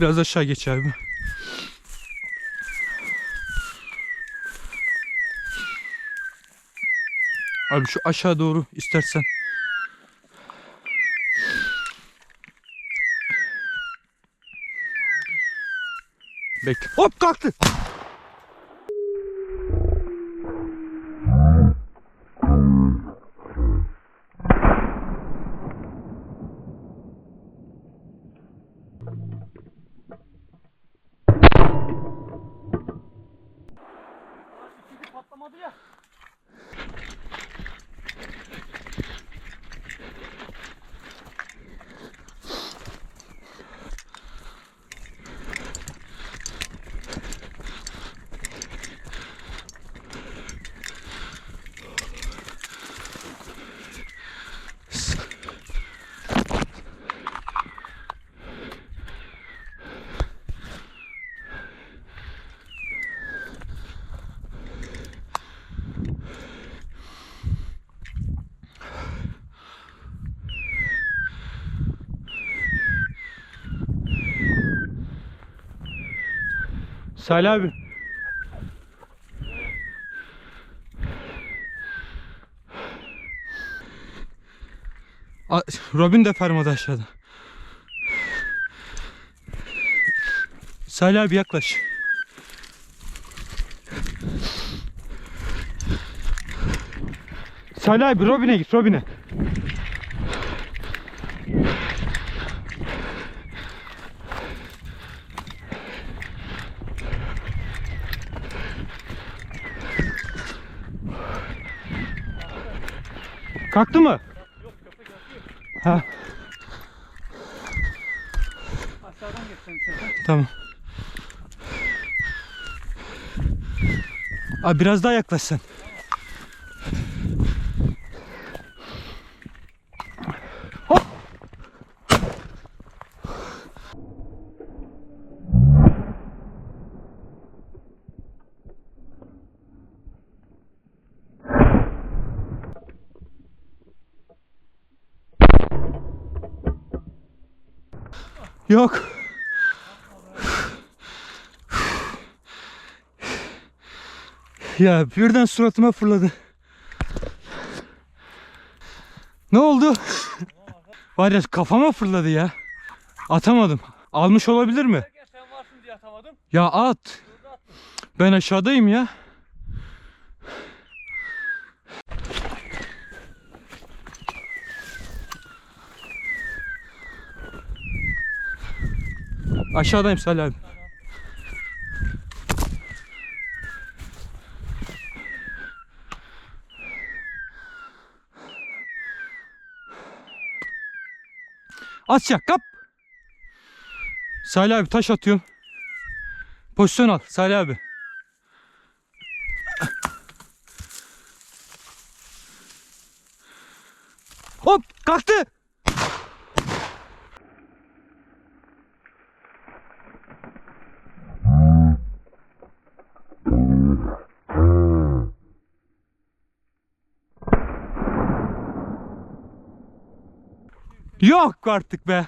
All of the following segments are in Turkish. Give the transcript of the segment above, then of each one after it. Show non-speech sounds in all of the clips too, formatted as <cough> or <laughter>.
Biraz aşağı geç abi. Abi şu aşağı doğru istersen. Bekle. Hop kalktı. Salih abi. Robin de fermada aşağıda. Salih abi yaklaş. Salih abi Robin'e git Robin'e. Kalktı mı? Yok köpek yatıyor. Ha Aşağıdan geçsen istersen. tamam. Abi biraz daha yaklaş Yok. Ya birden suratıma fırladı. Ne oldu? Var ya kafama fırladı ya. Atamadım. Almış olabilir mi? Ya at. Ben aşağıdayım ya. Aşağıdayım Salih abi. At ya kap. Salih abi taş atıyorum. Pozisyon al Salih abi. Hop kalktı. Yok artık be.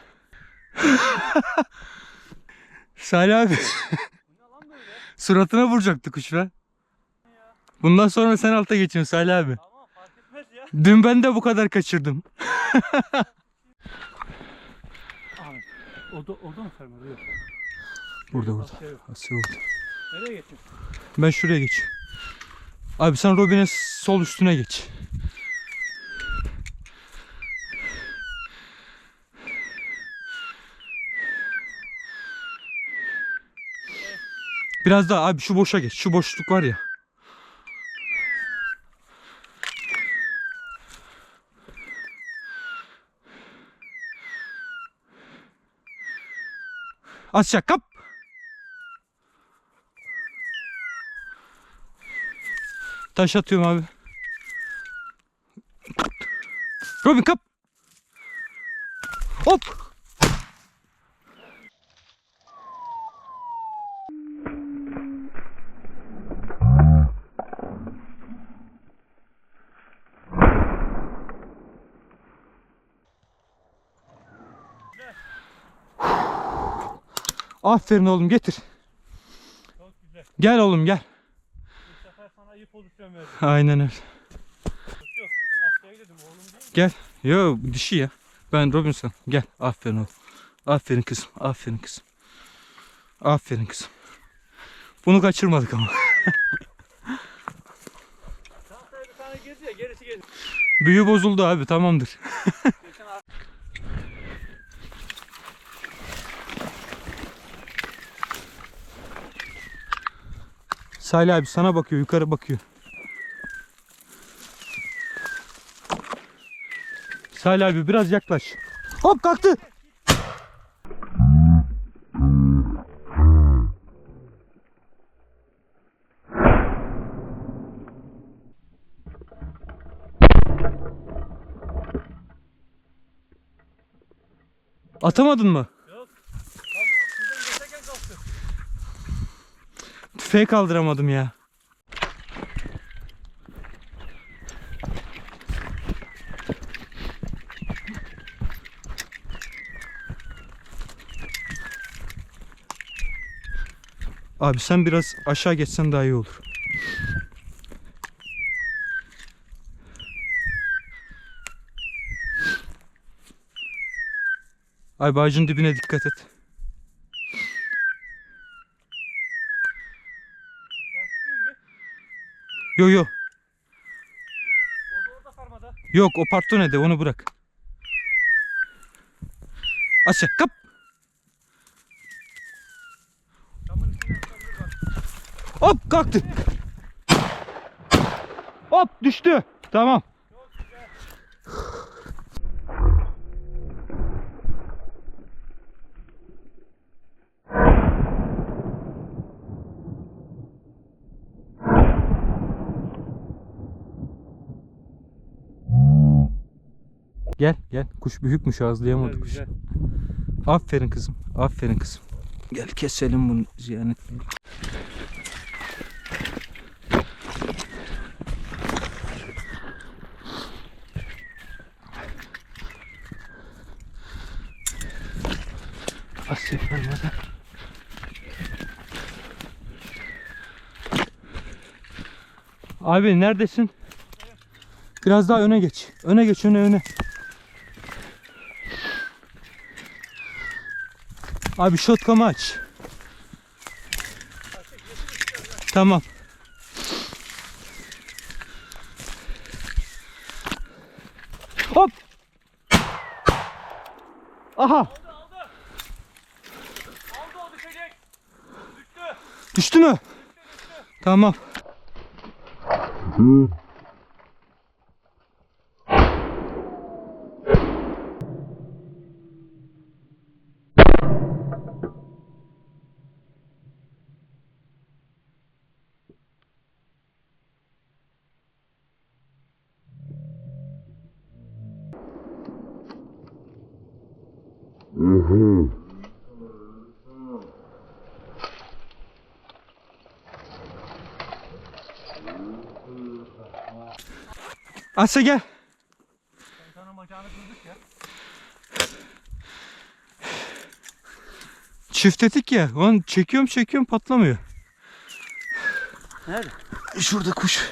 Salih abi. Suratına vuracaktı kuş be. Bundan sonra sen alta geçiyorsun Salih abi. Tamam fark etmez ya. Dün ben de bu kadar kaçırdım. Ahmet. Orada, orada mı fermuar? Yok. Burada burada. Asya burada. Nereye geçtin? Ben şuraya geç. Abi sen Robin'in sol üstüne geç. Biraz daha abi şu boşa geç. Şu boşluk var ya. Asya kap. Taş atıyorum abi. Robin kap. Hop. Aferin oğlum getir. Çok güzel. Gel oğlum gel. Bu sefer sana iyi pozisyon verdim. Aynen öyle. Yok. Asya'ya dedim oğlum değil mi? Gel. Yo dişi ya. Ben Robinson. Gel. Aferin oğlum. Aferin kızım. Aferin kızım. Aferin kızım. Bunu kaçırmadık ama. Tahtaya bir tane girdi ya gerisi geldi. Büyü bozuldu abi tamamdır. <laughs> Salih abi sana bakıyor. Yukarı bakıyor. Salih abi biraz yaklaş. Hop kalktı. Atamadın mı? Yok. Tam şuradan geçerken kalktı. Tüfeği kaldıramadım ya. Abi sen biraz aşağı geçsen daha iyi olur. Ay ağacın dibine dikkat et. Ben çıkayım mı? Yo yo. Yok o partonede onu bırak. Asya kap. Hop kalktı. Hop düştü. Tamam. Gel gel. Kuş büyükmüş ağızlayamadı kuş. güzel. Aferin kızım. Aferin kızım. Gel keselim bunu ziyan etmeyelim. Asya vermeden. Abi neredesin? Biraz daha öne geç. Öne geç öne öne. Abi şotkamı aç. Tamam. Hop. Aha. Aldı aldı. Aldı düşecek. Düştü. Düştü mü? Tamam. Asya gel. Bir tane bacağını kırdık ya. Çift ya. Onu çekiyorum çekiyorum patlamıyor. Nerede? Şurada kuş.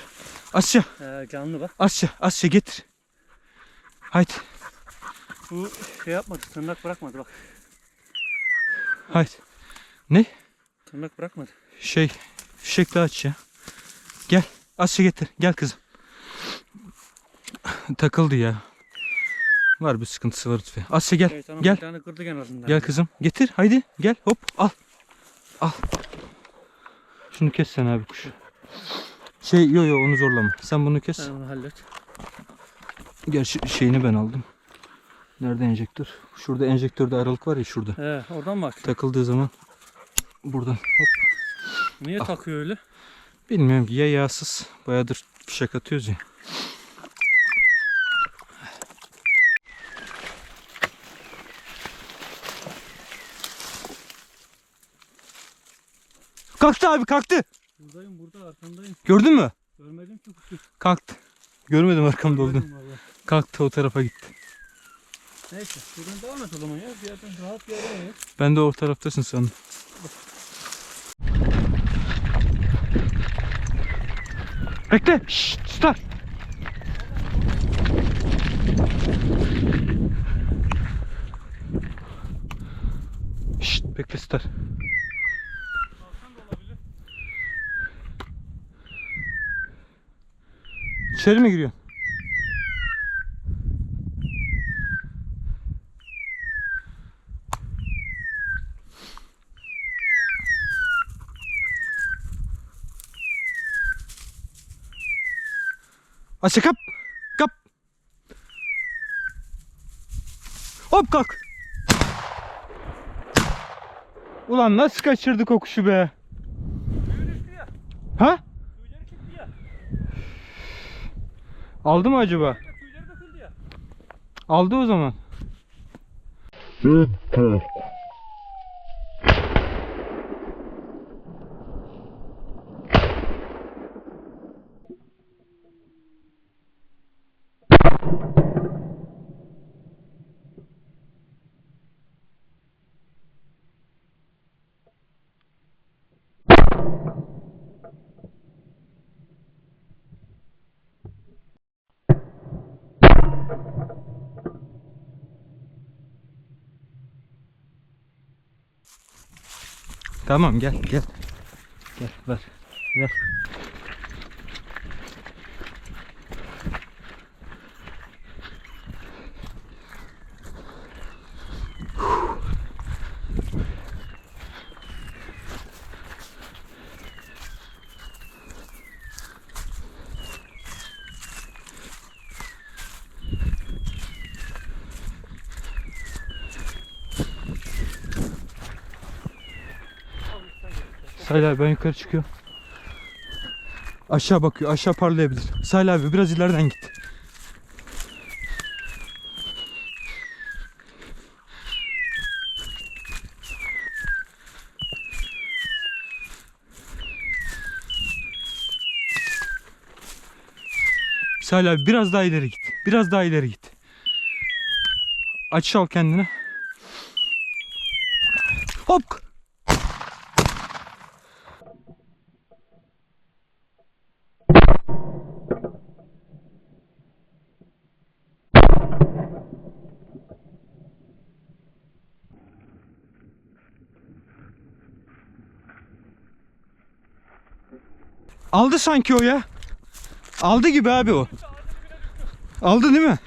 Asya. Ee, canlı bak. Asya. Asya getir. Haydi. Bu şey yapmadı. Tırnak bırakmadı bak. Haydi. Ne? Tırnak bırakmadı. Şey. Fişekli aç ya. Gel. Asya getir. Gel kızım. Takıldı ya. Var bir sıkıntısı var lütfen. Asya gel. Şeytanın Gel. kırdık en azından. Gel kızım. Getir. Haydi. Gel. Hop. Al. Al. Şunu kes sen abi kuş. Şey yo yo onu zorlama. Sen bunu kes. Sen onu hallet. Gerçi şeyini ben aldım. Nerede enjektör? Şurada enjektörde aralık var ya şurada. He, oradan açtın? Takıldığı zaman buradan hop. Niye takıyor öyle? Bilmiyorum ki ya yağsız. Bayağıdır fişek atıyoruz ya. Kalktı abi kalktı. Buradayım burada arkandayım. Gördün mü? Görmedim ki. Kalktı. Görmedim arkamda olduğunu. Kalktı o tarafa gitti. Neyse. Şuradan devam et o zaman ya. Bir yerden rahat bir yere ya. Ben de o taraftasın sandım. Bekle. Şşt, star. Şşt, bekle star. İçeri mi giriyorsun? Asya kap. Kap. Hop kalk. Ulan nasıl kaçırdık o kuşu be? Ha? Aldı mı acaba? Aldı o zaman. Tamam gel gel. Gel ver. Ver. Salih abi ben yukarı çıkıyorum. Aşağı bakıyor. Aşağı parlayabilir. Salih abi biraz ileriden git. Salih abi biraz daha ileri git. Biraz daha ileri git. Açı al kendine. Hop! Aldı sanki o ya. Aldı gibi abi o. Aldı değil mi?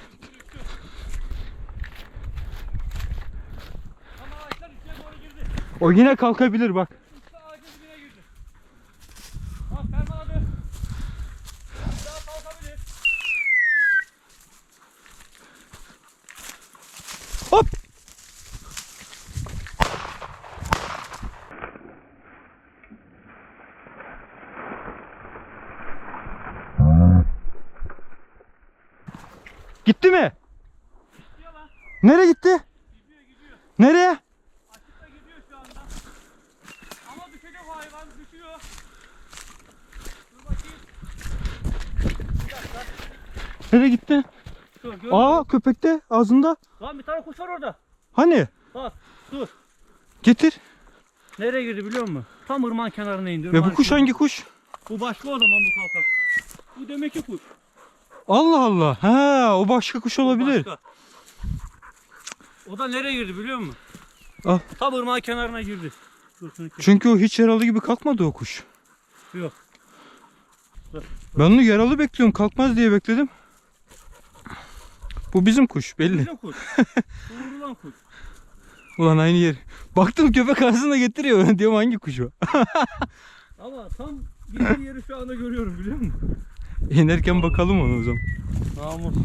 O yine kalkabilir bak. Üstte ağacın dibine girdi. Bak Ferman abi. Daha kalkabilir. Hop! Gitti mi? Gidiyor lan. Nereye gitti? Gidiyor gidiyor. Nereye? Açıkta gidiyor şu anda. Ama düşecek o hayvan. Düşüyor. Dur bakayım. Nereye gitti? Dur. Aa köpekte ağzında. Lan bir tane kuş var orada. Hani? Bak dur. Getir. Nereye girdi biliyor musun? Tam ırmağın kenarına indi. Ve bu kuş hangi kuş? Bu başka o zaman bu kalkar. Bu demek ki kuş. Allah Allah. Ha, o başka kuş olabilir. başka. O da nereye girdi biliyor musun? Al. Tam ırmağın kenarına girdi. Çünkü o hiç yaralı gibi kalkmadı o kuş. Yok. Ben onu yaralı bekliyorum. Kalkmaz diye bekledim. Bu bizim kuş belli. Bizim kuş. <laughs> Uğurlan kuş. Ulan aynı yer. Baktım köpek ağzına getiriyor. <laughs> Diyorum hangi kuş o? <laughs> Ama tam girdiği yeri şu anda görüyorum biliyor musun? <laughs> İnerken bakalım onu o zaman. Namussuz.